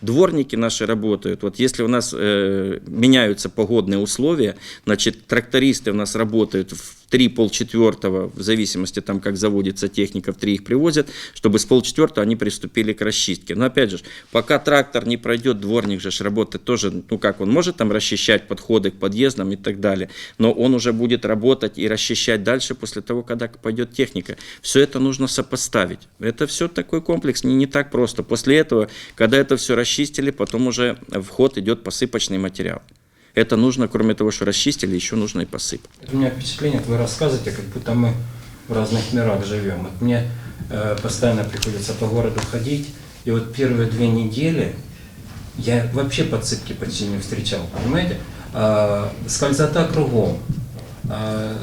дворники наши работают. Вот если у нас э, меняются погодные условия, значит, трактористы у нас работают в три полчетвертого, в зависимости там, как заводится техника, в три их привозят, чтобы с полчетвертого они приступили к расчистке. Но опять же, пока трактор не пройдет, дворник же работает тоже, ну как, он может там расчищать подходы к подъездам и так далее, но он уже будет работать и расчищать дальше после того, когда пойдет техника. Все это нужно сопоставить. Это все такой комплекс, не, не так просто. После этого, когда это все расчистили, потом уже в ход идет посыпочный материал. Это нужно, кроме того, что расчистили, еще нужно и посыпать. У меня впечатление, вы рассказываете, как будто мы в разных мирах живем. Вот мне э, постоянно приходится по городу ходить, и вот первые две недели я вообще подсыпки почти не встречал, понимаете? А, скользота кругом. А,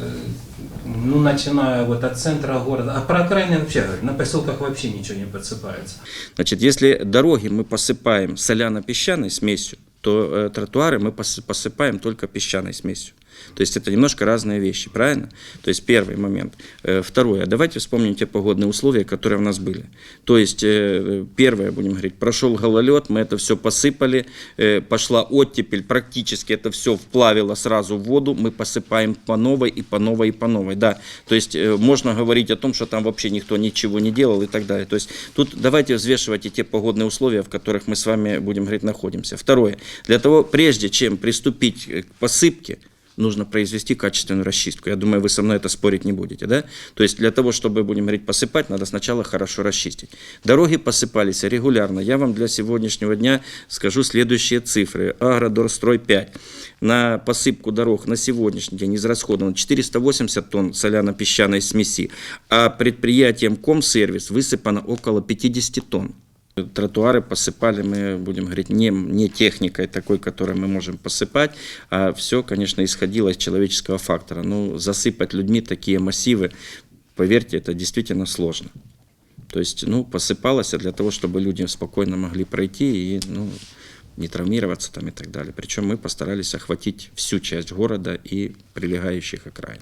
ну, начиная вот от центра города, а про окраины вообще, на поселках вообще ничего не подсыпается. Значит, если дороги мы посыпаем соляно-песчаной смесью, то э, тротуары мы посы- посыпаем только песчаной смесью. То есть это немножко разные вещи, правильно? То есть первый момент. Э, Второе. Давайте вспомним те погодные условия, которые у нас были. То есть э, первое, будем говорить, прошел гололед, мы это все посыпали, э, пошла оттепель, практически это все вплавило сразу в воду, мы посыпаем по новой и по новой и по новой. Да, то есть можно говорить о том, что там вообще никто ничего не делал и так далее. То есть тут давайте взвешивать и те погодные условия, в которых мы с вами, будем говорить, находимся. Второе. Для того, прежде чем приступить к посыпке, нужно произвести качественную расчистку. Я думаю, вы со мной это спорить не будете, да? То есть для того, чтобы, будем говорить, посыпать, надо сначала хорошо расчистить. Дороги посыпались регулярно. Я вам для сегодняшнего дня скажу следующие цифры. Агродорстрой 5. На посыпку дорог на сегодняшний день израсходовано 480 тонн соляно-песчаной смеси, а предприятием Комсервис высыпано около 50 тонн. Тротуары посыпали мы, будем говорить, не, не техникой такой, которой мы можем посыпать, а все, конечно, исходило из человеческого фактора. Ну, засыпать людьми такие массивы, поверьте, это действительно сложно. То есть, ну, посыпалось для того, чтобы люди спокойно могли пройти и, ну, не травмироваться там и так далее. Причем мы постарались охватить всю часть города и прилегающих окраин.